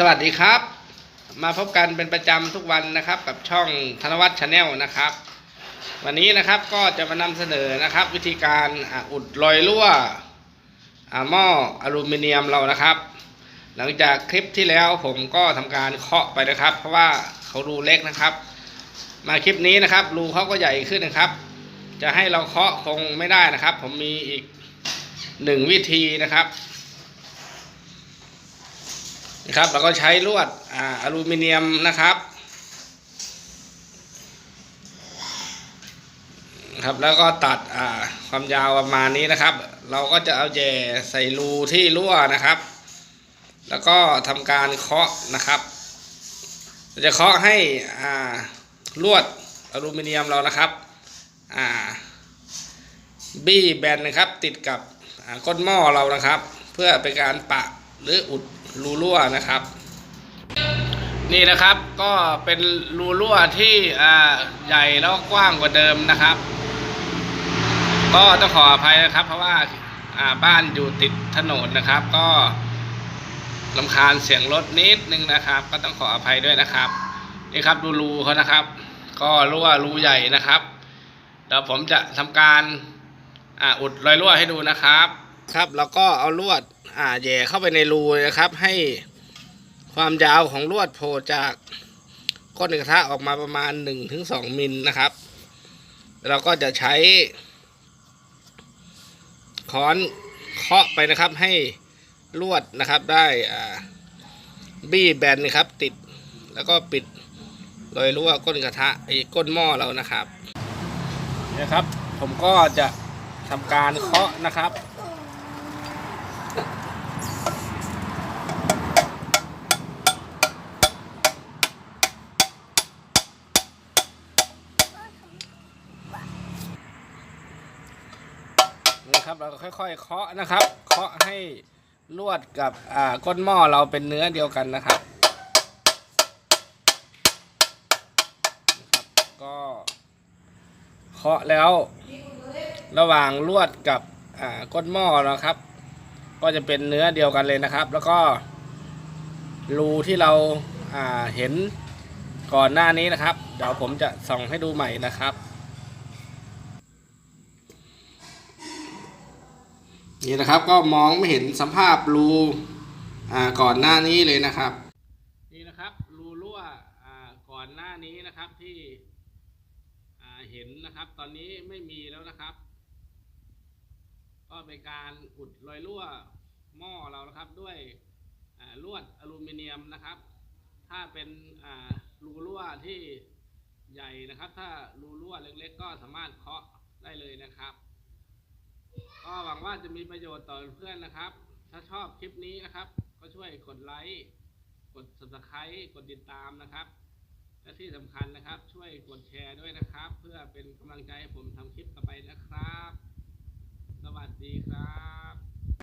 สวัสดีครับ มาพบกันเป็นประจำทุกวันนะครับ กับช่องธนวัฒน์ชาแนลนะครับ วันนี้นะครับก็จะมานำเสนอนะครับ วิธีการอุดรอยรั่วอะหม้ออลูมิเนียมเรานะครับ หลังจากคลิปที่แล้วผมก็ทำการเคาะไปนะครับ เพราะว่าเขารูเล็กนะครับ มาคลิปนี้นะครับรูเขาก็ใหญ่ขึ้นนะครับ จะให้เราเคาะคงไม่ได้นะครับ ผมมีอีกหนึ่งวิธีนะครับ นะครับเราก็ใช้ลวดออลูมิเนียมนะครับครับแล้วก็ตัดความยาวประมาณนี้นะครับ เราก็จะเอาแย่ใส่รูที่รั่วนะครับ แล้วก็ทำการเคาะนะครับ จะเคาะให้ลวดอลูมิเนียมเรานะครับบี้แบนนะครับ ติดกับก้นหม้อเรานะครับ เพื่อเป็นการปะหรืออุด รูรั่วนะครับ นี่นะครับก็เป็นรูรั่วที่ใหญ่แล้วก็กว้างกว่าเดิมนะครับ ก็ต้องขออภัยนะครับ เพราะว่าาบ้านอยู่ติดถนนนะครับ ก็ลำคาญเสียงรถนิดนึงนะครับ ก็ต้องขออภัยด้วยนะครับนี่ครับดูรูเขานะครับ ก็รั่วรูใหญ่นะครับเดี๋ยวผมจะทำการอ,าอุดรอยรั่วให้ดูนะครับ ครับ แล้วก็เอาลวด อ่าแย่เข้าไปในรูนะครับ ให้ความยาวของลวดโผล่จากก้นกระทะออกมาประมาณ 1-2มิลนะครับ เราก็จะใช้ค้อนเคาะไปนะครับให้ลวดนะครับได้อ่าบี้แบนนะครับ ติดแล้วก็ปิดรอยรั่วก้นกระทะไอ้ก้นหม้อเรานะครับนะครับ ผมก็จะทำการเคาะนะครับ นะครับเราก็ค่อยๆเคาะนะครับ เคาะให้ลวดกับอ่าก้นหม้อเราเป็นเนื้อเดียวกันนะครับนะครับก็เคาะแล้วระหว่างลวดกับอ่าก้นหม้อนะครับ ก็จะเป็นเนื้อเดียวกันเลยนะครับ แล้วก็รูที่เราอ่าเห็นก่อนหน้านี้นะครับ เดี๋ยวผมจะส่องให้ดูใหม่นะครับ นี่นะครับก็มองไม่เห็นสภาพรูก่อนหน้านี้เลยนะครับ นี่นะครับรูรั่วก่อนหน้านี้นะครับที่เห็นนะครับตอนนี้ไม่มีแล้วนะครับ ก็เป็นการอุดรอยรั่วหม้อเรานะครับด้วยลวดอลูมิเนียมนะครับ ถ้าเป็นรูรั่วที่ใหญ่นะครับ ถ้ารูรั่วเล็กๆ ก็สามารถเคาะได้เลยนะครับ ก็หวังว่าจะมีประโยชน์ต่อเพื่อนนะครับ ถ้าชอบคลิปนี้นะครับ ก็ช่วยกดไลค์กด subscribe กดติดตามนะครับ และที่สำคัญนะครับ ช่วยกดแชร์ด้วยนะครับ เพื่อเป็นกำลังใจให้ผมทำคลิปต่อไปนะครับ สวัสดีครับ